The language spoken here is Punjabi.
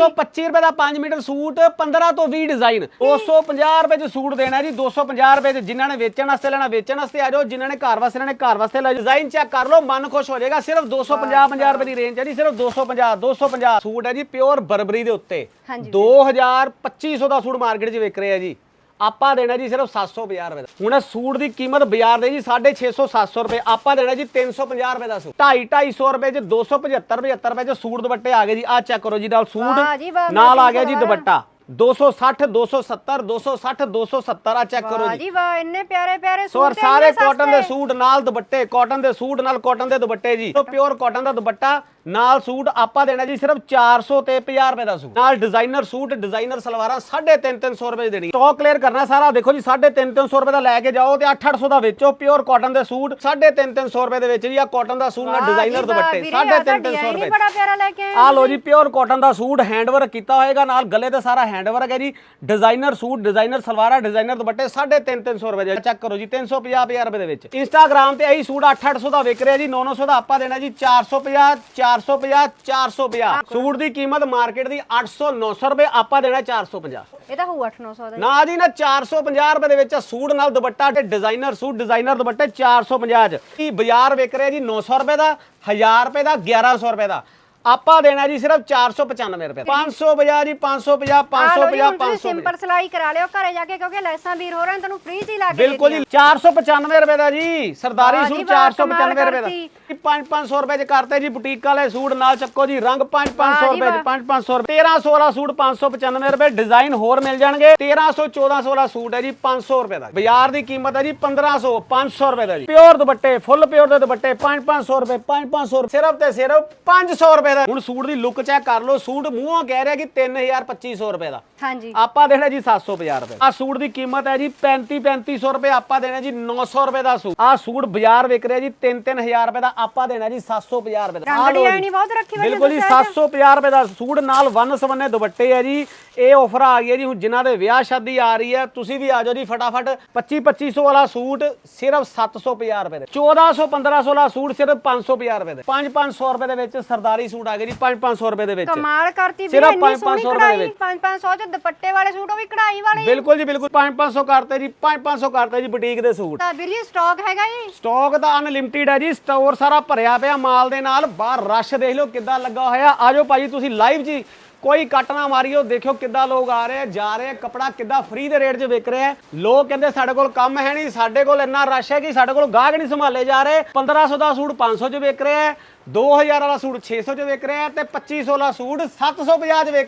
225 ਰੁਪਏ ਦਾ 5 ਮੀਟਰ ਸੂਟ 15 ਤੋਂ 20 ਡਿਜ਼ਾਈਨ। 250 ਰੁਪਏ ਚ ਸੂਟ ਦੇਣਾ ਜੀ 250 ਰੁਪਏ ਚ ਜਿਨ੍ਹਾਂ ਨੇ ਵੇਚਣ ਵਾਸਤੇ ਲੈਣਾ ਵੇਚਣ ਵਾਸਤੇ ਆ ਜਾਓ ਜਿਨ੍ਹਾਂ ਨੇ ਘਰ ਵਾਸਤੇ ਲੈਣਾ ਘਰ ਵਾਸਤੇ ਲੈ ਡਿਜ਼ਾਈਨ ਚੈੱਕ ਕਰ ਲਓ ਮਨ ਖੁਸ਼ ਹੋ ਜਾਏਗਾ। ਸਿਰਫ 250 50 ਰੁਪਏ ਦੀ ਰੇਂਜ ਹੈ ਜੀ ਸਿਰਫ 250 250 ਸੂਟ ਹੈ ਜੀ ਪਿਓਰ ਬਰਬਰੀ ਦੇ ਉੱਤੇ। ਹਾਂਜੀ। 2000 2500 ਦਾ ਸੂਟ ਮਾਰਕੀਟ 'ਚ ਵਿਕ ਰਿਹਾ ਜੀ। ਆਪਾਂ ਦੇਣਾ ਜੀ ਸਿਰਫ 750 ਰੁਪਏ ਦਾ। ਹੁਣ ਇਹ ਸੂਟ ਦੀ ਕੀਮਤ ਬਾਜ਼ਾਰ ਦੇ ਜੀ 650 700 ਰੁਪਏ। ਆਪਾਂ ਦੇਣਾ ਜੀ 350 ਰੁਪਏ ਦਾ ਸੂਟ। 250 250 ਰੁਪਏ 'ਚ 275 75 ਰੁਪਏ 'ਚ ਸੂਟ ਦੁਪੱਟੇ ਆ ਗਏ ਜੀ। ਆ ਚੈੱਕ ਕਰੋ ਜੀ ਨਾਲ ਵਾਹ ਜੀ ਵਾਹ, ਸੂਟ ਨਾਲ ਆ ਗਿਆ ਜੀ ਦੁਪੱਟਾ। 260 270 260 270 ਆ ਚੈੱਕ ਕਰੋ ਵਾਹ ਜੀ। ਜੀ ਵਾਹ ਇੰਨੇ ਪਿਆਰੇ ਪਿਆਰੇ ਸੋ ਔਰ ਸੂਟ ਸਾਰੇ ਇੰਨੇ ਕਾਟਨ ਦੇ ਸਸਤੇ। ਸੂਟ ਨਾਲ ਦੁਪੱਟੇ ਕਾਟਨ ਦੇ ਸੂਟ ਨਾਲ ਕਾਟਨ ਦੇ ਦੁਪੱਟੇ ਜੀ। ਸੋ ਪਿਓਰ ਕਾਟਨ ਦਾ ਦੁਪੱਟਾ। ਨਾਲ ਸੂਟ ਆਪਾਂ ਦੇਣਾ ਜੀ ਸਿਰਫ 400 ਤੇ 50 ਰੁਪਏ ਦਾ ਸੂਟ। ਨਾਲ ਡਿਜ਼ਾਈਨਰ ਸੂਟ ਡਿਜ਼ਾਈਨਰ ਸਲਵਾਰਾਂ 3.5 300 ਰੁਪਏ ਦੇਣੀ। ਸਟਾਕ ਕਲੀਅਰ ਕਰਨਾ ਸਾਰਾ ਦੇਖੋ ਜੀ 3.5 300 ਰੁਪਏ ਦਾ ਲੈ ਕੇ ਜਾਓ ਤੇ 800 ਦਾ ਵੇਚੋ ਪਿਓਰ ਕਾਟਨ ਦੇ ਸੂਟ 3.5 300 ਰੁਪਏ ਦੇ ਵਿੱਚ ਜੀ ਆ ਕਾਟਨ ਦਾ ਸੂਟ ਨਾਲ ਡਿਜ਼ਾਈਨਰ ਦੁਪੱਟੇ ਵੀਰੇ, ਆਹ 3.5 ਤਾਂ 300 design ਹੀ ਰੁਪਏ ਬੜਾ ਪਿਆਰਾ ਲੈ ਕੇ ਆ ਲੋ ਜੀ ਪਿਓਰ ਕਾਟਨ ਦਾ ਸੂਟ ਹੈਂਡਵਰਕ ਕੀਤਾ ਹੋਏਗਾ ਨਾਲ ਗਲੇ ਤੇ ਸਾਰਾ ਹੈਂਡਵਰਕ ਹੈ ਜੀ। ਡਿਜ਼ਾਈਨਰ ਸੂਟ ਡਿਜ਼ਾਈਨਰ ਸਲਵਾਰਾਂ ਡਿਜ਼ਾਈਨਰ ਦੁਪੱਟੇ 3.5 300 ਰੁਪਏ ਦੇ ਚੈੱਕ ਕਰੋ ਜੀ 350 50 ਰੁਪਏ ਦੇ ਵਿੱਚ। ਇੰਸਟਾਗ੍ਰam ਤੇ ਇਹੀ ਸੂਟ 8 800 ਦਾ ਵਿਕ ਰਿਹਾ ਜੀ 900 ਦਾ ਆਪਾਂ ਦੇਣਾ ਜੀ 450 450 450 ਸੂਟ ਦੀ ਕੀਮਤ ਮਾਰਕੀਟ ਦੀ 800 900 ਰੁਪਏ ਆਪਾਂ ਦੇਣਾ 450 ਇਹ ਤਾਂ ਹੋਊ 8-900 ਦਾ ਨਾ ਜੀ ਨਾ 450 ਰੁਪਏ ਦੇ ਵਿੱਚ ਸੂਟ ਨਾਲ ਦੁਪੱਟਾ ਤੇ ਡਿਜ਼ਾਈਨਰ ਸੂਟ ਡਿਜ਼ਾਈਨਰ ਦੁਪੱਟੇ 450 ਚ। ਕੀ ਬਾਜ਼ਾਰ ਵਿਕ ਰਿਹਾ ਜੀ 900 ਰੁਪਏ ਦਾ 1000 ਰੁਪਏ ਦਾ 1100 ਰੁਪਏ ਦਾ। ਆਪਾਂ ਦੇਣਾ ਜੀ ਸਿਰਫ 495 ਰੁਪਏ 550 ਜੀ 550 550 500 ਸਿੰਪਲ ਸਿਲਾਈ ਕਰਾ ਲਿਓ ਘਰੇ ਜਾ ਕੇ ਕਿਉਂਕਿ ਲੈਸਾਂ ਵੀਰ ਹੋ ਰਹੇ ਨੇ ਤੁਹਾਨੂੰ ਫ੍ਰੀ ਚ ਹੀ ਲਾ ਕੇ ਬਿਲਕੁਲ ਜੀ 495 ਰੁਪਏ ਦਾ ਜੀ ਸਰਦਾਰੀ ਸੂਟ ਵਾਹ, 495 ਕਮਾਲ ਰੁਪਏ ਦਾ ਕਰਤੀ। 5-500 ਰੁਪਏ ਚ ਕਰਤੇ ਜੀ ਬੁਟੀਕ ਵਾਲੇ ਸੂਟ ਨਾਲ ਚੱਕੋ ਜੀ ਰੰਗ 5-500 ਵਾਹ ਜੀ ਰੁਪਏ ਚ ਵਾਹ। 5-500 ਰੁਪਏ 1300 ਵਾਲਾ ਸੂਟ 595 ਰੁਪਏ ਡਿਜ਼ਾਈਨ ਹੋਰ ਮਿਲ ਜਾਣਗੇ 1300 1400 ਵਾਲਾ ਸੂਟ ਹੈ ਜੀ 500 ਰੁਪਏ ਦਾ ਬਾਜ਼ਾਰ ਦੀ ਕੀਮਤ ਹੈ ਜੀ 1500 500 ਰੁਪਏ ਦਾ ਜੀ ਪਿਓਰ ਦੁਪੱਟੇ ਫੁੱਲ ਪਿਓਰ ਦੇ ਦੁਪੱਟੇ 5-500 ਰੁਪਏ 5-500 ਸਿਰਫ ਤੇ ਸਿਰਫ 500 ਰੁਪਏ ਦਾ। ਹੁਣ ਸੂਟ ਦੀ ਲੁੱਕ ਚੈੱਕ ਕਰ ਲਓ ਸੂਟ ਮੂੰਹੋਂ ਕਹਿ ਰਿਹਾ ਕਿ 3000 2500 ਰੁਪਏ ਦਾ। ਹਾਂਜੀ। ਆਪਾਂ ਦੇਣਾ ਜੀ 750 ਰੁਪਏ। ਆ ਸੂਟ ਦੀ ਕੀਮਤ ਹੈ ਜੀ 35 3500 ਰੁਪਏ ਆਪਾਂ ਦੇਣਾ ਜੀ 900 ਰੁਪਏ ਦਾ ਸੂਟ। ਆ ਸੂਟ ਬਾਜ਼ਾਰ ਵਿਕ ਰਿਹਾ ਜੀ 3 3000 ਰੁਪਏ ਦਾ ਆਪਾਂ ਦੇਣਾ ਜੀ 750 ਰੁਪਏ ਦਾ। ਲਓ design ਜੀ। ਬਿਲਕੁਲ ਜੀ ਦੱਸਿਆ 750 ਰੁਪਏ ਦਾ ਸੂਟ ਨਾਲ ਵੰਨ ਸਵੰਨੇ ਦੁਪੱਟੇ ਹੈ ਜੀ। ਇਹ ਆਫਰ ਆ ਗਈ ਹੈ ਜੀ ਹੁਣ ਜਿਨ੍ਹਾਂ ਦੇ ਵਿਆਹ ਸ਼ਾਦੀ ਆ ਰਹੀ ਹੈ ਤੁਸੀਂ ਵੀ ਆ ਜਾਓ ਜੀ ਫਟਾਫਟ। 25 2500 ਵਾਲਾ ਸੂਟ ਸਿਰਫ 750 ਰੁਪਏ ਦੇ। 1400 1500 ਵਾਲਾ ਸੂਟ ਸਿਰਫ 550 ਰੁਪਏ ਦੇ। 5 500 ਰੁਪਏ ਦੇ ਵਿੱਚ ਸਰਦਾਰੀ ਸੂਟ ਆ ਗਏ ਜੀ 5 500 ਰੁਪਏ ਦੇ ਵਿੱਚ। ਕਮਾਲ ਕਰਤੀ ਵੀ ਸਿਰਫ ਇੰਨੀ 500 ਸੋਹਣੀ ਰੁਪਏ ਦੇ ਕਢਾਈ ਵਿੱਚ। 5-500 ਚ ਦੁਪੱਟੇ ਵਾਲੇ ਸੂਟ ਉਹ ਵੀ ਕਢਾਈ ਵਾਲੇ। ਹੀ। ਬਿਲਕੁਲ ਜੀ ਬਿਲਕੁਲ। 5-500 ਕਰਤੇ ਜੀ 5-500 ਕਰਤੇ ਜੀ ਬੁਟੀਕ ਦੇ ਸੂਟ। ਤਾਂ ਵੀਰ ਜੀ ਸਟਾਕ ਹੈਗਾ ਜੀ? ਸਟਾਕ ਤਾਂ ਅਨਲਿਮਿਟਿਡ ਹੈ ਜੀ ਸਟੋਰ ਸਾਰਾ ਭਰਿਆ ਪਿਆ ਮਾਲ ਦੇ ਨਾਲ। ਬਾਹਰ ਰਸ਼ ਦੇਖ ਲਓ ਕਿੱਦਾਂ ਲੱਗਾ ਹੋਇਆ। ਆਜੋ ਭਾਜੀ ਤੁਸੀਂ ਲਾਈਵ ਜੀ। ਕੋਈ ਕੱਟ ਨਾ ਮਾਰਿਓ ਦੇਖਿਓ ਕਿੱਦਾਂ ਲੋਕ ਆ ਰਹੇ ਜਾ ਰਹੇ ਆ, ਕੱਪੜਾ ਕਿੱਦਾਂ ਫ੍ਰੀ ਦੇ ਰੇਟ 'ਚ ਵਿਕ ਰਿਹਾ ਹੈ। ਲੋਕ ਕਹਿੰਦੇ ਸਾਡੇ ਕੋਲ ਕੰਮ ਹੈ ਨਹੀਂ ਸਾਡੇ ਕੋਲ ਇੰਨਾ ਰਸ਼ ਹੈ ਕਿ ਸਾਡੇ ਕੋਲ ਗਾਹਕ ਨਹੀਂ ਸੰਭਾਲੇ ਜਾ ਰਹੇ 1500 ਦਾ ਸੂਟ 500 'ਚ ਵਿਕ ਰਿਹਾ ਹੈ 2000 ਵਾਲਾ ਸੂਟ 600 'ਚ ਵਿਕ ਰਿਹਾ ਹੈ ਤੇ 2500 ਵਾਲਾ ਸੂਟ 750 'ਚ ਵਿਕ